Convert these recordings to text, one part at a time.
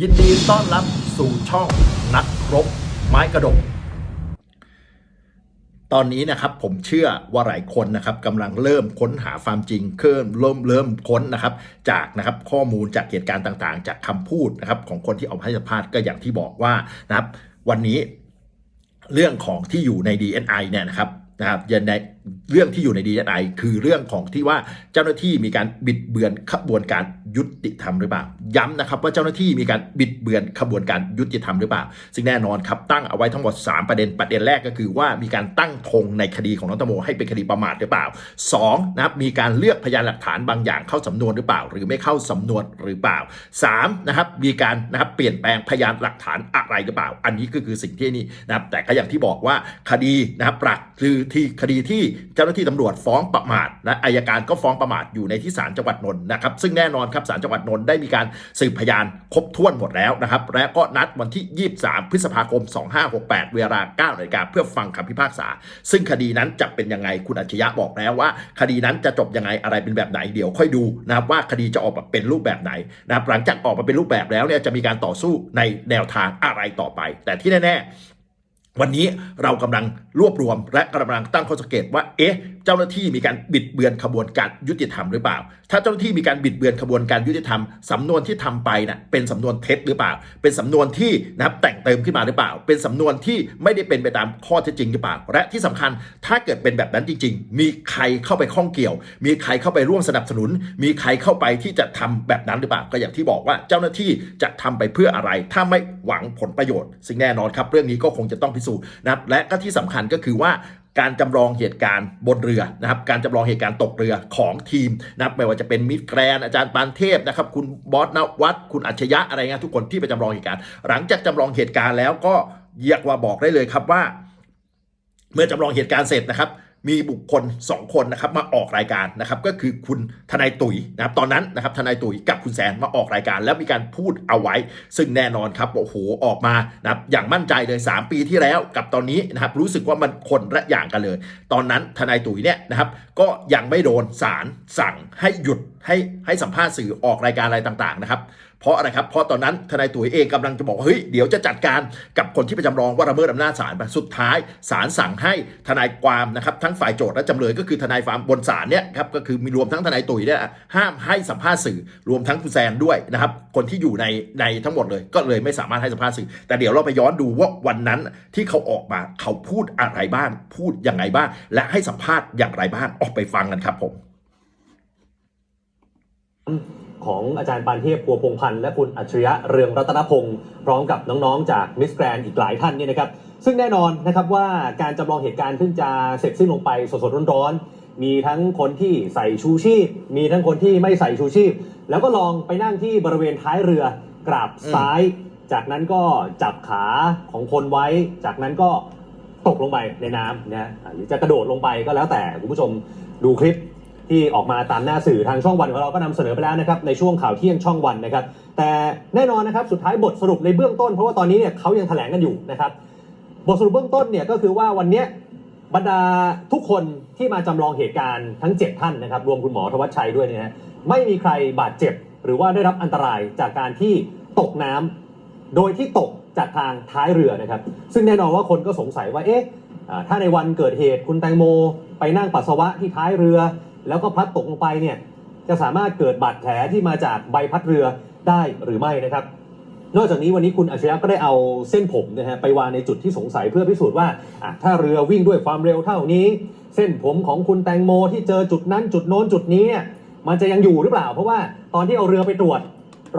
ยินดีต้อนรับสู่ช่องนักรบไม้กระดก ตอนนี้นะครับผมเชื่อว่าหลายคนนะครับกำลังเริ่มค้นหาความจริงเริ่มเริ่มเริ่มค้นนะครับ จากนะครับข้อมูลจากเหตุการณ์ต่างๆ จากคำพูดนะครับของคนที่ออกมาให้สัมภาษณ์ก็อย่างที่บอกว่านะครับ วันนี้เรื่องของที่อยู่ใน DNI เนี่ยนะครับนะครับยันใน เรื่องที่อยู่ใน DNI คือเรื่องของที่ว่าเจ้าหน้าที่มีการบิดเบือนขบวนการยุติธรรมหรือเปล่า ย้ำนะครับว่าเจ้าหน้าที่มีการบิดเบือนขบวนการยุติธรรมหรือเปล่า ซึ่งแน่นอนครับตั้งเอาไว้ทั้งหมด 3 ประเด็นประเด็นแรกก็คือว่ามีการตั้งธงในคดีของน้องตโมให้เป็นคดีประมาทหรือเปล่า2นะครับมีการเลือกพยานหลักฐานบางอย่างเข้าสำนวนหรือเปล่า หรือไม่เข้าสำนวนหรือเปล่า3นะครับมีการนะครับเปลี่ยนแปลงพยานหลักฐานอะไรหรือเปล่า อันนี้ก็คือสิ่งที่นี่นะครับแต่ก็อย่างที่บอกว่าคดีนะครับปรักคือที่คดีที่เจ้าหน้าที่ตำรวจฟ้องประมาทและอายการก็ฟ้องประมาทอยู่ในที่ศาลจังหวัดนนท์นะครับ ซึ่งแน่นอนครับศาลจังหวัดนนท์ได้มีการสืบพยานครบถ้วนหมดแล้วนะครับ และก็นัดวันที่ 23 พฤษภาคม 2568 เวลา9นาฬิกาเพื่อฟังคำพิพากษา ซึ่งคดีนั้นจะเป็นยังไงคุณอัจฉริยะบอกแล้วว่า คดีนั้นจะจบยังไงอะไรเป็นแบบไหนเดี๋ยวค่อยดูนะครับว่าคดีจะออกมาเป็นรูปแบบไหนนะครับหลังจากออกมาเป็นรูปแบบแล้วเนี่ยจะมีการต่อสู้ในแนวทางอะไรต่อไป แต่ที่แน่ๆ วันนี้เรากำลังรวบรวมและกำลังตั้งข้อสังเกตว่า เอ๊ะ เจ้าหน้าที่มีการบิดเบือนขบวนการยุติธรรมหรือเปล่า ถ้าเจ้าหน้าที่มีการบิดเบือนขบวนการยุติธรรมสำนวนที่ทำไปนะ่ะเป็นสำนวนเท็จหรือเปล่า เป็นสำนวนที่นะครับแต่งเติมขึ้นมาหรือเปล่า เป็นสำนวนที่ไม่ได้เป็นไปตามข้อเท็จจริงหรือเปล่า และที่สำคัญถ้าเกิดเป็นแบบนั้นจริง ๆ มีใครเข้าไปข้องเกี่ยว มีใครเข้าไปร่วมสนับสนุน มีใครเข้าไปที่จะทำแบบนั้นหรือเปล่า ก็อย่างที่บอกว่าเจ้าหน้าที่จะทำไปเพื่ออะไร ถ้าไม่หวังผลประโยชน์ซึ่งแน่นอนครับ เรื่องนี้ก็คงจะต้องพิสูจน์นะครับและก็ที่สำคัญก็คือว่าการจำลองเหตุการณ์บนเรือนะครับ การจำลองเหตุการณ์ตกเรือของทีมนะครับไม่ว่าจะเป็นมิตรแกรนอาจารย์ปานเทพนะครับ คุณบอสนวัตคุณอัจฉริยะอะไรเงี้ยทุกคนที่ไปจำลองเหตุการณ์ หลังจากจำลองเหตุการณ์แล้วก็เยียกว่าบอกได้เลยครับว่า เมื่อจำลองเหตุการณ์เสร็จนะครับ มีบุคคล 2 คนนะครับมาออกรายการนะครับก็คือคุณทนายตุ๋ยนะครับตอนนั้นนะครับทนายตุ๋ยกับคุณแซนมาออกรายการ แล้วมีการพูดเอาไว้ ซึ่งแน่นอนครับโอ้โหออกมานะครับอย่างมั่นใจเลย 3 ปีที่แล้วกับตอนนี้นะครับรู้สึกว่ามันคนละอย่างกันเลย ตอนนั้นทนายตุ๋ยเนี่ยนะครับก็ยังไม่โดนศาลสั่งให้หยุดให้ให้สัมภาษณ์สื่อออกรายการอะไรต่างๆนะครับ เพราะอะไรครับ เพราะตอนนั้นทนายตุ๋ยเองกำลังจะบอกว่าเฮ้ยเดี๋ยวจะจัดการกับคนที่ไปจำลองว่าระเมิดอำนาจศาลไปสุดท้ายศาลสั่งให้ทนายความนะครับทั้งฝ่ายโจทย์และจำเลยก็คือทนายความบนศาลเนี่ยครับก็คือมีรวมทั้งทนายตุ๋ยเนี่ยห้ามให้สัมภาษณ์สื่อรวมทั้งคุณแซนด้วยนะครับคนที่อยู่ในในทั้งหมดเลยก็เลยไม่สามารถให้สัมภาษณ์สื่อ แต่เดี๋ยวเราไปย้อนดูว่าวันนั้นที่เขาออกมาเขาพูดอะไรบ้างพูดอยังไงบ้างและให้สัมภาษณ์อย่างไรบ้างออกไปฟังกันครับผม ของอาจารย์ปานเทพพัวพงพันธ์และคุณอัจฉริยะเรืองรัตนพงศ์พร้อมกับน้องๆ จากมิสแกรนอีกหลายท่านเนี่ยนะครับ ซึ่งแน่นอนนะครับว่าการจำลองเหตุการณ์เพิ่งจะเสร็จสิ้นลงไปสดๆร้อนๆ มีทั้งคนที่ใส่ชูชีพ มีทั้งคนที่ไม่ใส่ชูชีพ แล้วก็ลองไปนั่งที่บริเวณท้ายเรือกราบซ้าย จากนั้นก็จับขาของคนไว้ จากนั้นก็ตกลงไปในน้ำนะหรือจะกระโดดลงไปก็แล้วแต่คุณผู้ชมดูคลิป ที่ออกมาตามหน้าสื่อทางช่องวันของเราก็นำเสนอไปแล้วนะครับในช่วงข่าวเที่ยงช่องวันนะครับ แต่แน่นอนนะครับสุดท้ายบทสรุปในเบื้องต้นเพราะว่าตอนนี้เนี่ยเขายังแถลงกันอยู่นะครับ บทสรุปเบื้องต้นเนี่ยก็คือว่าวันนี้บรรดาทุกคนที่มาจำลองเหตุการณ์ทั้ง 7 ท่านนะครับ รวมคุณหมอธวัชชัยด้วยเนี่ยนะไม่มีใครบาดเจ็บ หรือว่าได้รับอันตรายจากการที่ตกน้ำโดยที่ตกจากทางท้ายเรือนะครับ ซึ่งแน่นอนว่าคนก็สงสัยว่าเอ๊ะถ้าในวันเกิดเหตุคุณแตงโม ไปนั่งปัสสาวะที่ท้ายเรือ แล้วก็พัดตกลงไปเนี่ยจะสามารถเกิดบาดแผลที่มาจากใบพัดเรือได้หรือไม่นะครับ นอกจากนี้วันนี้คุณอัจฉริยะก็ได้เอาเส้นผมนะฮะไปวางในจุดที่สงสัยเพื่อพิสูจน์ว่าถ้าเรือวิ่งด้วยความเร็วเท่านี้ เส้นผมของคุณแตงโมที่เจอจุดนั้นจุดโน้นจุดนี้เนี่ยมันจะยังอยู่หรือเปล่า เพราะว่าตอนที่เอาเรือไปตรวจ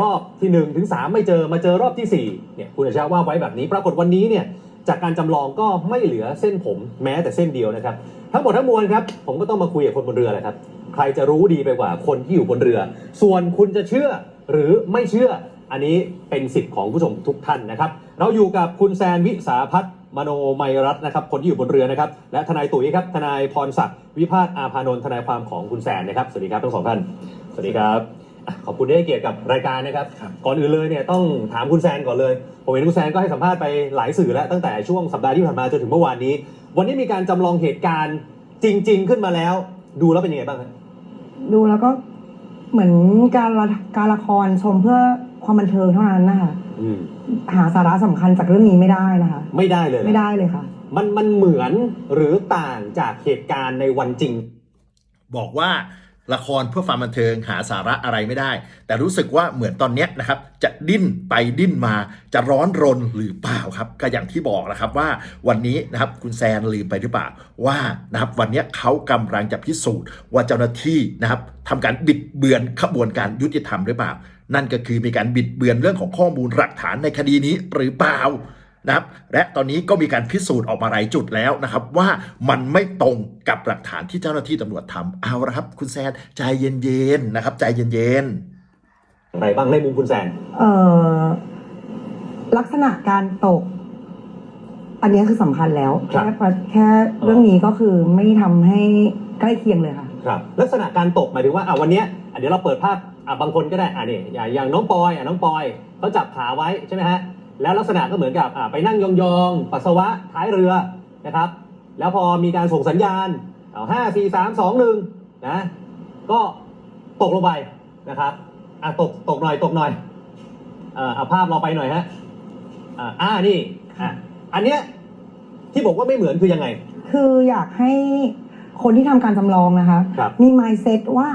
รอบที่1นถึงสไม่เจอมาเจอรอบที่4เนี่ยคุณอัจฉริยะว่าไว้แบบนี้ปรากฏวันนี้เนี่ย จากการจำลองก็ไม่เหลือเส้นผมแม้แต่เส้นเดียวนะครับ ทั้งหมดทั้งมวลครับผมก็ต้องมาคุยกับคนบนเรือแหละครับ ใครจะรู้ดีไปกว่าคนที่อยู่บนเรือ ส่วนคุณจะเชื่อหรือไม่เชื่อ อันนี้เป็นสิทธิ์ของผู้ชมทุกท่านนะครับ เราอยู่กับคุณแซนวิสาพัฒน์มโนไมยรัตน์นะครับ คนที่อยู่บนเรือนะครับ และทนายตุ๋ยครับ ทนายพรศักดิ์วิพาทอาภานนท์ทนายความของคุณแซนนะครับ สวัสดีครับทั้งสองท่าน สวัสดีครับ ขอบคุณที่ให้เกียรติกับรายการนะครับ ก่อนอื่นเลยเนี่ยต้องถามคุณแซนก่อนเลย ผมเห็นคุณแซนก็ให้สัมภาษณ์ไปหลายสื่อแล้วตั้งแต่ช่วงสัปดาห์ที่ผ่านมาจนถึงเมื่อวานนี้ วันนี้มีการจำลองเหตุการณ์จริง ๆ ขึ้นมาแล้ว ดูแล้วเป็นยังไงบ้างครับดูแล้วก็เหมือนการละการละครชมเพื่อความบันเทิงเท่านั้นนะคะอืมหาสาระสำคัญจากเรื่องนี้ไม่ได้นะคะ ไม่ได้เลยเหรอไม่ได้เลยค่ะ มันมันเหมือนหรือต่างจากเหตุการณ์ในวันจริง บอกว่า ละครเพื่อความบันเทิงหาสาระอะไรไม่ได้ แต่รู้สึกว่าเหมือนตอนนี้นะครับ จะดิ้นไปดิ้นมาจะร้อนรนหรือเปล่าครับ ก็อย่างที่บอกนะครับว่าวันนี้นะครับคุณแซนลืมไปหรือเปล่าว่านะครับวันนี้เขากำลังจะพิสูจน์ว่าเจ้าหน้าที่นะครับทำการบิดเบือนขบวนการยุติธรรมหรือเปล่า นั่นก็คือมีการบิดเบือนเรื่องของข้อมูลหลักฐานในคดีนี้หรือเปล่า นะครับและตอนนี้ก็มีการพิสูจน์ออกมาหลายจุดแล้วนะครับว่ามันไม่ตรงกับหลักฐานที่เจ้าหน้าที่ตำรวจทำเอาละครับ คุณแซนใจเย็นๆนะครับใจเย็นอะไรบ้างในมุมคุณแซนเอ่อลักษณะการตก อันนี้คือสำคัญแล้วครับแค่แค่เรื่องนี้ก็คือไม่ทำให้ใกล้เคียงเลยค่ะ ครับ ลักษณะการตกหมายถึงว่าอะวันเนี้ยอะเดี๋ยวเราเปิดภาพอะบางคนก็ได้อะนี่อย่างอย่างน้องปอยอะน้องปอยเขาจับขาไว้ใช่ไหมฮะ แล้วลักษณะก็เหมือนกับอะไปนั่งยองๆ ปัสสาวะท้ายเรือนะครับ แล้วพอมีการส่งสัญญาณเอาห้าสี่สามสองหนึ่งนะก็ตกลงไปนะครับอะตกตกหน่อยตกหน่อยเอ่อเอาภาพเราไปหน่อยฮะอะอ่านี่อะอันเนี้ยที่บอกว่าไม่เหมือนคือยังไง คืออยากให้คนที่ทำการจำลองนะคะครับมี mindset ว่า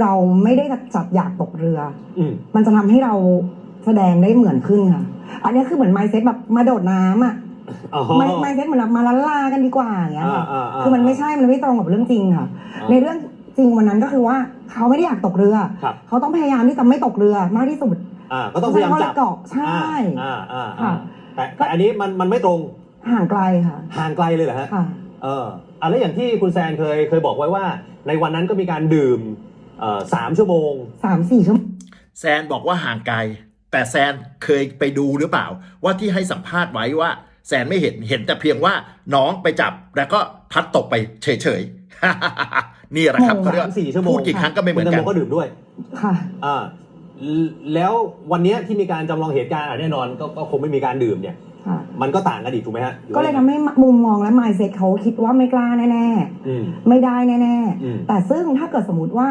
เราไม่ได้จัดอยากตกเรืออืมมันจะทำให้เราแสดงได้เหมือนขึ้นค่ะ อันนี้คือเหมือน mindset แบบมาโดดน้ำอะอ๋อ ไม่ mindset เหมือนแบบมาละลากันดีกว่าอย่างเงี้ยอ่าค่ะอ่าาคือมันไม่ใช่มันไม่ตรงกับเรื่องจริงค่ะ อ่าในเรื่องจริงวันนั้นก็คือว่าเขาไม่ได้อยากตกเรือ ครับ เขาต้องพยายามที่จะไม่ตกเรือมากที่สุดอ่าก็ต้องพยายามจับเกาะใช่ อ่าอ่าอ่าค่ะ แต่แต่อันนี้มันมันไม่ตรงห่างไกลค่ะ ห่างไกลเลยเหรอฮะ ค่ะ เอออะแล้วอย่างที่คุณแซนเคยเคยบอกไว้ว่า ในวันนั้นก็มีการดื่มเอ่อสามชั่วโมง สามสี่ชั่วโมงๆแซนบอกว่าห่างไกล แต่แซนเคยไปดูหรือเปล่า ว่าที่ให้สัมภาษณ์ไว้ว่า แซนไม่เห็นเห็นแต่เพียงว่าน้องไปจับแล้วก็พัดตกไปเฉยๆนี่แหละครับโอ้เขาเรียกสามว่าสี่ชั่วโมงพูดกี่ครั้งก็ไม่เหมือนกันคุณแตงโก็ดื่มด้วย ค่ะอ่าแล้ววันเนี้ยที่มีการจำลองเหตุการณ์อะแน่นอนก็ก็คงไม่มีการดื่มเนี่ยค่ะมันก็ต่างกันอีกถูกไหมฮะหรือก็ว่าเลยทำให้มุมมองและ mindset เขาคิดว่าไม่กล้าแน่อืมๆไม่ได้แน่อืมๆแต่ซึ่งถ้าเกิดสมมติว่า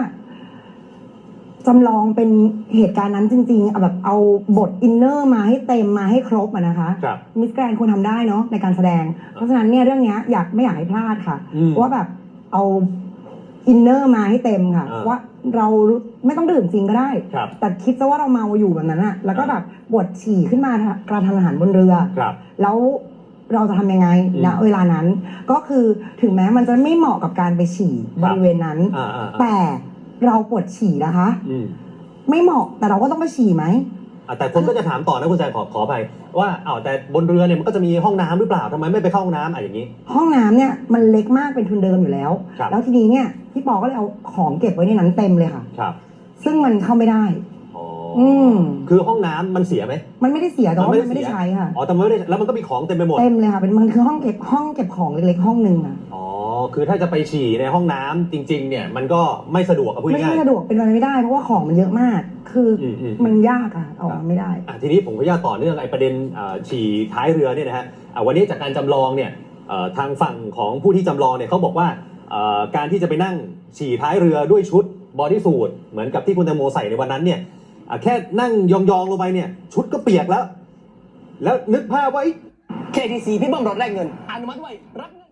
จำลองเป็นเหตุการณ์นั้นจริงๆเอาแบบเอาบทอินเนอร์มาให้เต็มมาให้ครบอะนะคะครับ มิสแกรนควรทำได้เนาะในการแสดง เพราะฉะนั้นเนี่ยเรื่องเนี้ยอยากไม่อยากให้พลาดค่ะ อืม ว่าแบบเอาอินเนอร์มาให้เต็มค่ะ อ่า ว่าเรารู้ไม่ต้องดื่มจริงก็ได้ ครับ แต่คิดซะว่าเราเมาอยู่แบบนั้นอะแล้วก็แบบปวดฉี่ขึ้นมากระทันหันบนเรือ ครับ แล้วเราจะทำยังไงอืมณเวลานั้น ก็คือถึงแม้มันจะไม่เหมาะกับการไปฉี่ครับบ ริเวณนั้น อ่าอ่าอ่าแต่ เราปวดฉี่นะคะ อืมไม่เหมาะแต่เราก็ต้องไปฉี่ไหม อะแต่คนก็จะถามต่อนะคุณแซนขอขอไปว่าอ้าวแต่บนเรือเนี่ยมันก็จะมีห้องน้ำหรือเปล่าทำไมไม่ไปเข้าห้องน้ำอะอย่างนี้ ห้องน้ำเนี่ยมันเล็กมากเป็นทุนเดิมอยู่แล้ว ครับ แล้วทีนี้เนี่ยพี่ปอก็เลยเอาของเก็บไว้ในนั้นเต็มเลยค่ะ ครับซึ่งมันเข้าไม่ได้ อ๋อออืม คือห้องน้ำมันเสียไหม มันไม่ได้เสียแต่ว่ามันมันไม่ไม่ได้ได้เสีย ใช้ค่ะ อ๋อแต่มันไม่ได้แล้วมันก็มีของเต็มไปหมด เต็มเลยค่ะเป็นมันคือห้องเก็บห้องเก็บของเล็กๆห้องหนึ่งอะอ๋อ คือถ้าจะไปฉี่ในห้องน้ำจริง ๆ เนี่ยมันก็ไม่สะดวกกับพูดไม่ง่ายใช่สะดวกเป็นไปไม่ได้เพราะว่าของมันเยอะมาก คือออืมอืม มันยากอะออกมาไม่ได้ อะทีนี้ผมขออนุญาตต่อเนื่องไอ้ประเด็นเอ่อฉี่ท้ายเรือเนี่ยนะฮะอะวันนี้จากการจำลองเนี่ยเอ่อทางฝั่งของผู้ที่จำลองเนี่ยเขาบอกว่าเอ่อการที่จะไปนั่งฉี่ท้ายเรือด้วยชุดบอดี้สูทเหมือนกับที่คุณแตงโมใส่ในวันนั้นเนี่ยอะแค่นั่งยองๆลงไปเนี่ยชุดก็เปียกแล้ว แล้วนึกภาพว่าไอ้ KTC พี่เบิ้มรถแรกเงิน อนุมัติไว้รับเงิน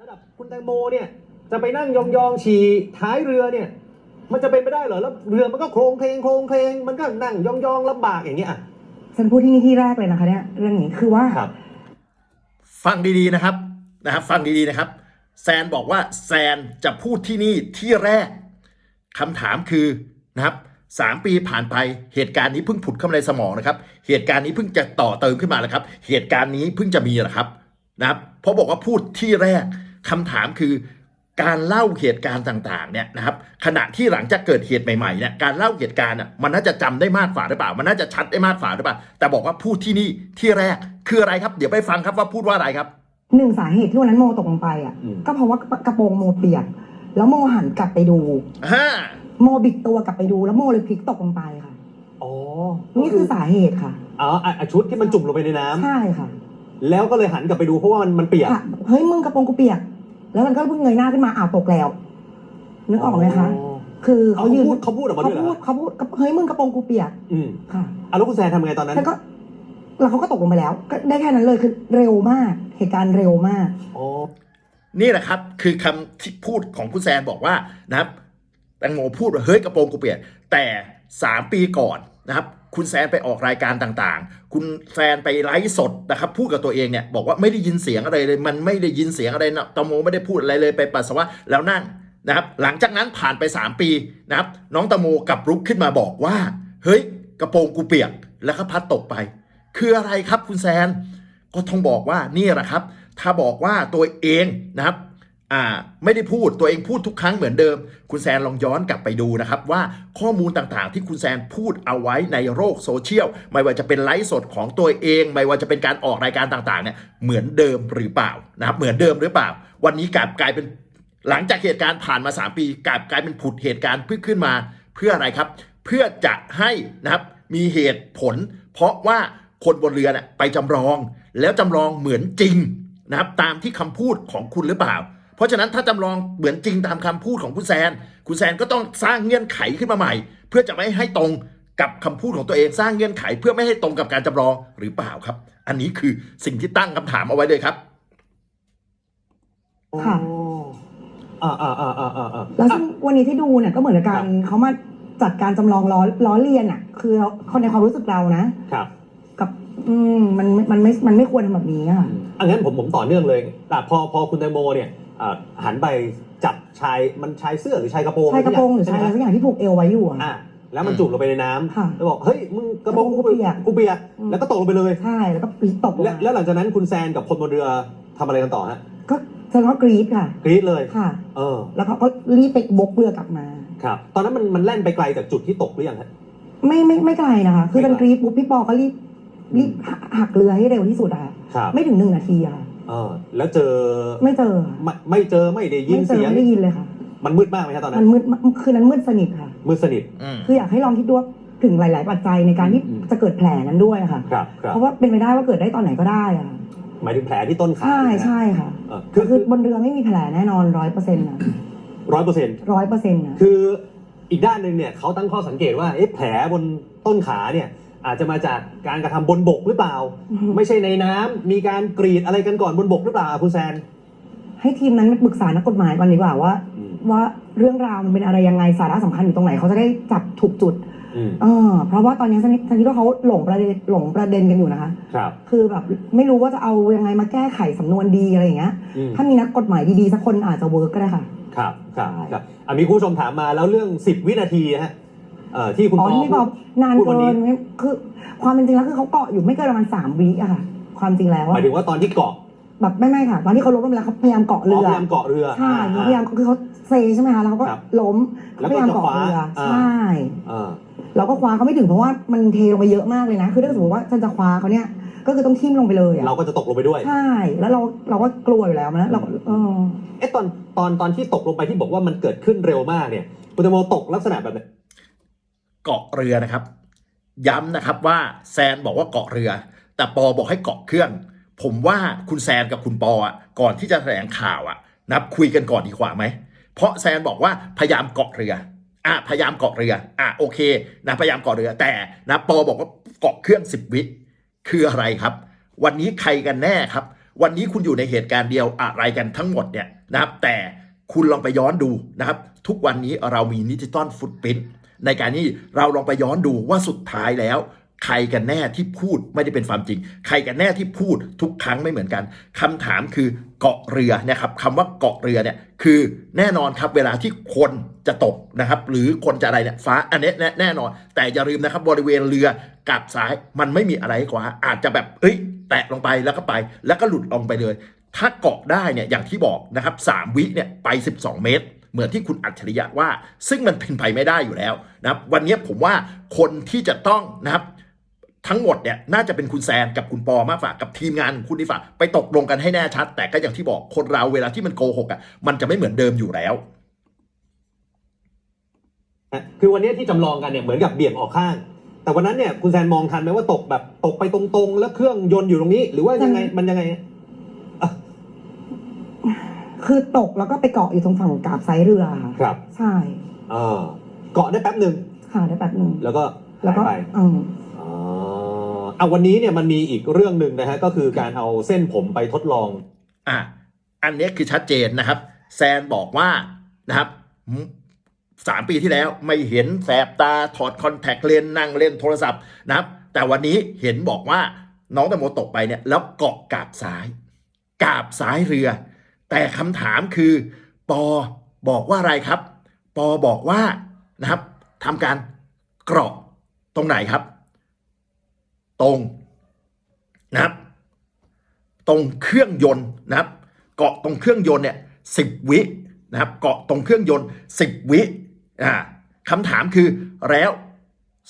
ระดับ คุณแตงโมเนี่ยจะไปนั่งยองๆฉี่ท้ายเรือเนี่ย มันจะเป็นไปได้เหรอแล้วเรือมันก็โครงเพลงโครงเพลง มันก็นั่งยองๆลำบากอย่างเงี้ยอะฉันพูดที่นี่ที่แรกเลยนะคะเนี่ยเรื่องนี้คือว่าครับฟังดีๆนะครับนะครับฟังดีๆนะครับ แซนบอกว่าแซนจะพูดที่นี่ที่แรกคำถามคือนะครับสามปีผ่านไปเหตุการณ์นี้เพิ่งผุดเข้ามาในสมองนะครับ เหตุการณ์นี้เพิ่งจะต่อเติมขึ้นมาแล้วครับ เหตุการณ์นี้เพิ่งจะมีเหรอครับนะครับเพราะบอกว่าพูดที่แรก คำถามคือการเล่าเหตุการณ์ต่างๆเนี่ยนะครับขณะที่หลังจากเกิดเหตุใหม่ๆเนี่ยการเล่าเหตุการณ์อะมันน่าจะจำได้มากกว่าหรือเปล่า มันน่าจะชัดได้มากกว่าหรือเปล่า แต่บอกว่าพูดที่นี่ที่แรกคืออะไรครับ เดี๋ยวไปฟังครับว่าพูดว่าอะไรครับหนึ่งสาเหตุที่วันนั้นโมตกลงไปอะอืมก็เพราะว่ากระโปรงโมเปียก แล้วโมหันกลับไปดูฮ่าโมบิดตัวกลับไปดูแล้วโมเลยพลิกตกลงไปค่ะอ๋อนี่คือสาเหตุค่ะอ๋ออะอะชุดที่มันจุ่มลงไปในน้ำใช่ค่ะ แล้วก็เลยหันกลับไปดูเพราะว่ามันมันเปียกค่ะเฮ้ยมึงกระโปรงกูเปียก แล้วมันก็เพิ่งเงยหน้าขึ้นมาอ้าวตกแล้วนึกออกไหมคะคือเขายืนพูดเขาพูดออกมาเขาด้วยเหรอพูดเขาพูดเฮ้ยมึงกระโปรงกูเปียกอืมค่ะอะแล้วคุณแซนทำไงตอนนั้นแล้วก็แล้วเขาก็ตกลงไปแล้ว ก็ได้แค่นั้นเลยคือเร็วมากเหตุการณ์เร็วมากอ๋อนี่แหละครับคือคำที่พูดของคุณแซนบอกว่านะครับแตงโมพูดว่าเฮ้ยกระโปรงกูเปลี่ยนแต่ 3 ปีก่อนนะครับ คุณแซนไปออกรายการต่างๆ คุณแซนไปไลฟ์สดนะครับพูดกับตัวเองเนี่ยบอกว่าไม่ได้ยินเสียงอะไรเลย มันไม่ได้ยินเสียงอะไรนะตงโมไม่ได้พูดอะไรเลยไปปัสสาวะแล้วนั่งนะครับ หลังจากนั้นผ่านไป 3 ปีนะครับ น้องตงโมกลับรุกขึ้นมาบอกว่า เฮ้ย กระโปรงกูเปียกแล้วก็พัดตกไป คืออะไรครับคุณแซน ก็ต้องบอกว่านี่แหละครับ ถ้าบอกว่าตัวเองนะครับ อ่าไม่ได้พูดตัวเองพูดทุกครั้งเหมือนเดิม คุณแซนลองย้อนกลับไปดูนะครับ ว่าข้อมูลต่างๆ ที่คุณแซนพูดเอาไว้ในโลกโซเชียล ไม่ว่าจะเป็นไลฟ์สดของตัวเอง ไม่ว่าจะเป็นการออกรายการต่างๆเนี่ยเหมือนเดิมหรือเปล่านะครับเหมือนเดิมหรือเปล่า วันนี้กลับกลายเป็นหลังจากเหตุการณ์ผ่านมา 3 ปีกลับกลายเป็นผุดเหตุการณ์เพื่อขึ้นมาเพื่ออะไรครับ เพื่อจะให้นะครับมีเหตุผล เพราะว่าคนบนเรือเนี่ยไปจำลอง แล้วจำลองเหมือนจริงนะครับตามที่คำพูดของคุณหรือเปล่า เพราะฉะนั้นถ้าจำลองเหมือนจริงตามคำพูดของคุณแซน คุณแซนก็ต้องสร้างเงื่อนไขขึ้นมาใหม่ เพื่อจะไม่ให้ตรงกับคำพูดของตัวเองสร้างเงื่อนไข เพื่อไม่ให้ตรงกับการจำลองหรือเปล่าครับ อันนี้คือสิ่งที่ตั้งคำถามเอาไว้เลยครับค่ะอ่าอ่าอ่าอ่าอ่าอ่าแล้วซึ่งวันนี้ที่ดูเนี่ยก็เหมือนกับการเขามาจัดการจำลองล้อล้อเลียนอะ คือคนในความรู้สึกเรานะครับ กับ อืมมันมันไม่มันไม่ควรทำแบบนี้อะค่ะอังั้นผมผมต่อเนื่องเลยแต่พอพอคุณแตงโมเนี่ย อ่าหันไปจับชายมันชายเสื้อหรือชายกระโปรงชายกระโปรงหรือชายอะไรใช่สัไหมกอย่างที่ผูกเอวไว้อยู่อะอ่าแล้วมันจุ่มลงไปในน้ค่ะำแล้วบอกเฮ้ยมึงกระโปรงกระโปรงกูเปียก กูเปียกอืมแล้วก็ตกลงไปเลย ใช่แล้วก็ปีตกลงและมาแล้วหลังจากนั้นคุณแซนกับคนบนเรือทำอะไรกันต่อฮะก็แสดงว่ากรี๊ดค่ะ กรี๊ดเลยค่ะ เออแล้วเขาก็รีบไปบกเรือกลับมา ครับ ตอนนั้นมันมันแล่นไปไกลจากจุดที่ตกหรือยังฮะ ไม่ไม่ไม่ไกลนะคะ คือไม่ไกลเป็นกรี๊ดปุ๊บพี่ปอก็รีบรีบหักเรือให้เร็วที่สุดอะค่ะ ครับ ไม่ถึงหนึ่งนาทีอะค่ะ เออแล้วเจอไม่เจอค่ะไม่ไม่เจอไม่ได้ยินไม่เจอเสียง ไม่ได้ยินเลยค่ะ มันมืดมากไหมฮะตอนนั้มันนมืดมากคืนนั้นมืดสนิทค่ะ มืดสนิท อืม คืออยากให้ลองคิดดูว่าถึงหลาย ๆ ปัจจัยในการที่อืม จะเกิดแผลนั้นด้วยอะค่ะ ครับครับเพราะว่าเป็นไปได้ว่าเกิดได้ตอนไหนก็ได้อะหมายถึงแผลที่ต้นขาใช่ไหมฮะใช่ค่ะเออคืคืออคือบนเรือไม่มีแผลแน่นอนร้อยเปอร์เซ็นต์ะร้อยเปอร์เซ็นต์ร้อยเปอร์เซ็นต์ะคืออีกด้านหนึ่งเนี่ยเขาตั้งข้อสังเกตว่าเอ๊ะแผลบนต้นขาเนี่ย อาจจะมาจากการกระทำบนบกหรือเปล่า ไม่ใช่ในน้ำมีการกรีดอะไรกันก่อนบนบกหรือเปล่าอะคุณแซน ให้ทีมนั้นปรึกษานักกฎหมายก่อนดีกว่าว่า อืม ว่าเรื่องราวมันเป็นอะไรยังไงสาระสำคัญอยู่ตรงไหนเขาจะได้จับถูกจุดอืมเออเพราะว่าตอนนี้ฉันฉันคิดว่าเขาหลงประเด็นหลงประเด็นกันอยู่นะคะ ครับคือแบบไม่รู้ว่าจะเอายังไงมาแก้ไขสำนวนดีอะไรอย่างเงี้ยอืม ถ้ามีนักกฎหมายดีๆสักคนอาจจะเวิร์กก็ได้ค่ะ ครับครับใช่ครับอะมีคุณผู้ชมถามมาแล้วเรื่อง 10 วินาทีฮะ เอ่อที่คุณอ๋อปอนี่บอกนานพูดวัเกินนี้นไม่คือความเป็นจริงแล้วคือเขาเกาะอยู่ไม่เกินประมาณสามวิอะค่ะ ความจริงแล้วหอะมายถึงว่าตอนที่เกาะแบบไม่ไม่ค่ะ ตอนที่เขาล้มลงไปแล้วเขาพยายามเกาะอ๋เรืออพยายามเกาะเรือใช่อ่เขาพยายามคือเขาเซใช่ไหมคะ แล้วเขาก็ครับล้มแล้เขาวพก็ยายามเกาะเรือจะคว้าอ่าใช่ อ่า เราก็คว้าเขาไม่ถึงเพราะว่ามันเทลงไปเยอะมากเลยนะ คือถ้าสมมติว่าฉันจะคว้าเขาเนี่ย ก็คือต้องทิ่มลงไปเลยอะเราก็จะตกลงไปด้วย ใช่ แล้วเราเราก็กลัวอยู่แล้วนะ เราก็เออ เอ๊ะตอนตอนตอนที่ตกลงไปที่บอกว่ามันเกิดขึ้นเร็วมากเนี่ย คุณแตงโมตกลักษณะแบบไหน เกาะเรือนะครับ ย้ำนะครับว่าแซนบอกว่าเกาะเรือ แต่ปอบอกให้เกาะเครื่อง ผมว่าคุณแซนกับคุณปออะก่อนที่จะแถลงข่าวอะ นับคุยกันก่อนดีกว่าไหม เพราะแซนบอกว่าพยายามเกาะเรืออะพยายามเกาะเรืออะโอเคนะพยายามเกาะเรือแต่นะปอบอกว่าเกาะเครื่องสิบวิคืออะไรครับ วันนี้ใครกันแน่ครับ วันนี้คุณอยู่ในเหตุการณ์เดียวอะไรกันทั้งหมดเนี่ยนะครับ แต่คุณลองไปย้อนดูนะครับ ทุกวันนี้เรามีดิจิตอลฟุตปรินท์ ในการนี้เราลองไปย้อนดูว่าสุดท้ายแล้ว ใครกันแน่ที่พูดไม่ได้เป็นความจริง ใครกันแน่ที่พูดทุกครั้งไม่เหมือนกันคำถามคือเกาะเรือนะครับคำว่าเกาะเรือเนี่ยคือแน่นอนครับเวลาที่คนจะตกนะครับ หรือคนจะอะไรเนี่ยฟ้าอันนี้แน่นอน แต่อย่าลืมนะครับบริเวณเรือกับซ้ายมันไม่มีอะไรกว่า อาจจะแบบเอ้ย แตะลงไปแล้วก็ไป แล้วก็หลุดลงไปเลย ถ้าเกาะได้เนี่ยอย่างที่บอกนะครับสามวิเนี่ยไป 12 เมตร เหมือนที่คุณอัจฉริยะว่า ซึ่งมันเป็นไปไม่ได้อยู่แล้วนะครับ วันนี้ผมว่าคนที่จะต้องนะครับทั้งหมดเนี่ยน่าจะเป็นคุณแซนกับคุณปอมากฝากกับทีมงานคุณดีฝากไปตกลงกันให้แน่ชัด แต่ก็อย่างที่บอกคนเราเวลาที่มันโกหกอะมันจะไม่เหมือนเดิมอยู่แล้วนะคือวันนี้ที่จำลองกันเนี่ยเหมือนกับเบี่ยงออกข้าง แต่วันนั้นเนี่ยคุณแซนมองทันไหมว่าตกแบบตกไปตรงๆ แล้วเครื่องยนต์อยู่ตรงนี้ หรือว่ายังไงมันยังไง คือตกแล้วก็ไปเกาะอยู่ตรงฝั่งกาบไซด์เรือค่ะครับใช่ออ่าเกาะได้แป๊บหนึ่งค่ะได้แป๊บหนึ่งแล้วก็แล้วก็หายไปอืมอ๋อเอาวันนี้เนี่ยมันมีอีกเรื่องหนึ่งนะฮะก็คือการเอาเส้นผมไปทดลอง อะอันเนี้ยคือชัดเจนนะครับ แซนบอกว่านะครับอืมสามปีที่แล้วไม่เห็นแสบตาถอดคอนแทคเลนส์นั่งเล่นโทรศัพท์นะครับ แต่วันนี้เห็นบอกว่าน้องแตงโมตกไปเนี่ยแล้วเกาะกาบซ้าย กาบซ้ายเรือ แต่คำถามคือปอบอกว่าอะไรครับ ปอบอกว่านะครับทำการเกราะตรงไหนครับ ตรงนะครับ ตรงเครื่องยนต์นะครับ เกาะตรงเครื่องยนต์เนี่ยสิบวินะครับ เกาะตรงเครื่องยนต์สิบวิอ่าคำถามคือแล้ว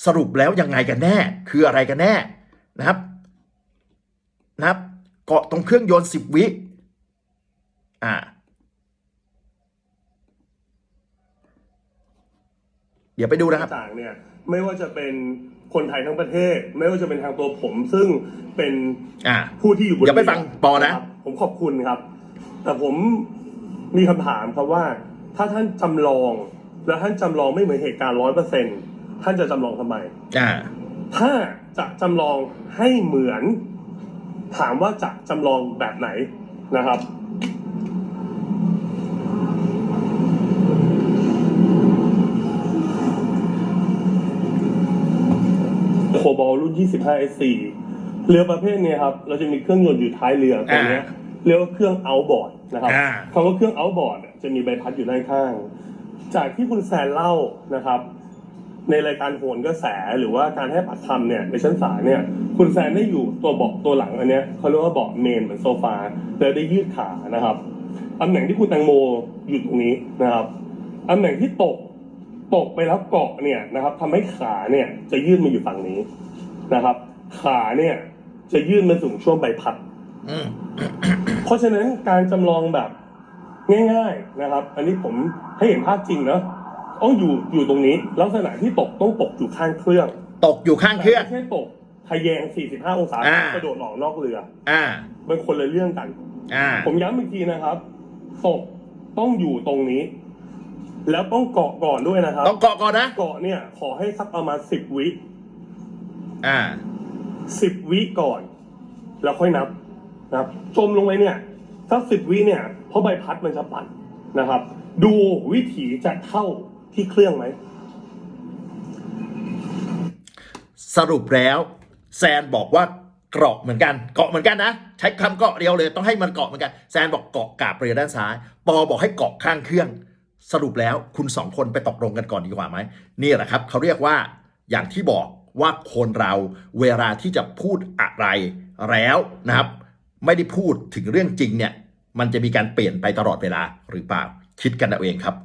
สรุปแล้วยังไงกันแน่ คืออะไรกันแน่นะครับนะครับ เกาะตรงเครื่องยนต์สิบวิ อ่าเดี๋ยวไปดูนะครับต่างๆเนี่ยไม่ว่าจะเป็นคนไทยทั้งประเทศ ไม่ว่าจะเป็นทางตัวผมซึ่งเป็นอ่าผู้ที่อยู่บนเดี๋ยวไปฟังปอนะครับผมขอบคุณครับ แต่ผมมีคำถามครับว่า ถ้าท่านจำลอง แล้วท่านจำลองไม่เหมือนเหตุการณ์ร้อยเปอร์เซ็นท่านจะจำลองทำไมอ่าถ้าจะจำลองให้เหมือน ถามว่าจะจำลองแบบไหนนะครับ โคบอลรุ่น 25 S4 เรือประเภทเนี้ยครับ เราจะมีเครื่องยนต์อยู่ท้ายเรือตรงเนี้ยเรียกว่าเครื่อง outboard นะครับอ่าคำว่าเครื่อง outboard เนี่ยจะมีใบพัดอยู่ด้านข้าง จากที่คุณแซนเล่านะครับ ในรายการโหนกระแสหรือว่าการให้ปากคำเนี่ยในชั้นศาลเนี่ย คุณแซนได้อยู่ตัวเบาะตัวหลังอันเนี้ยเขาเรียกว่าเบาะเมนเหมือนโซฟาแล้วได้ยืดขานะครับตำแหน่งที่คุณแตงโมอยู่ตรงนี้นะครับตำแหน่งที่ตก ตกไปแล้วเกาะเนี่ยนะครับทำให้ขาเนี่ยจะยื่นมาอยู่ฝั่งนี้นะครับ ขาเนี่ยจะยื่นมาถึงช่วงใบพัดอืมเพราะฉะนั้นการจำลองแบบง่ายๆนะครับ อันนี้ผมให้เห็นภาพจริงเนอะต้องอยู่อยู่ตรงนี้ ลักษณะที่ตกต้องตกอยู่ข้างเครื่อง ตกอยู่ข้างเครื่องแต่ไม่ใช่ตกทะแยง 45 องศาอ่ากระโดดออกนอกเรืออ่า เป็นคนละเรื่องกัน อ่า ผมย้ำอีกทีนะครับ ตกต้องอยู่ตรงนี้ แล้วต้องเกาะก่อนด้วยนะครับ ต้องเกาะก่อนนะ เกาะเนี่ย ขอให้สักประมาณ10วิอ่า10วิก่อน แล้วค่อยนับนะครับ จมลงไปเนี่ยสักสิบวิเนี่ย เพราะใบพัดมันจะปั่นนะครับ ดูวิถีจะเข้าที่เครื่องไหม สรุปแล้ว แซนบอกว่าเกาะเหมือนกัน เกาะเหมือนกันนะ ใช้คำเกาะเดียวเลย ต้องให้มันเกาะเหมือนกัน แซนบอกเกาะกาบเรือด้านซ้าย ปอบอกให้เกาะข้างเครื่อง สรุปแล้วคุณสองคนไปตกลงกันก่อนดีกว่าไหมนี่แหละครับเขาเรียกว่าอย่างที่บอกว่าคนเราเวลาที่จะพูดอะไรแล้วนะครับ ไม่ได้พูดถึงเรื่องจริงเนี่ยมันจะมีการเปลี่ยนไปตลอดเวลาหรือเปล่าคิดกันเอาเองครับ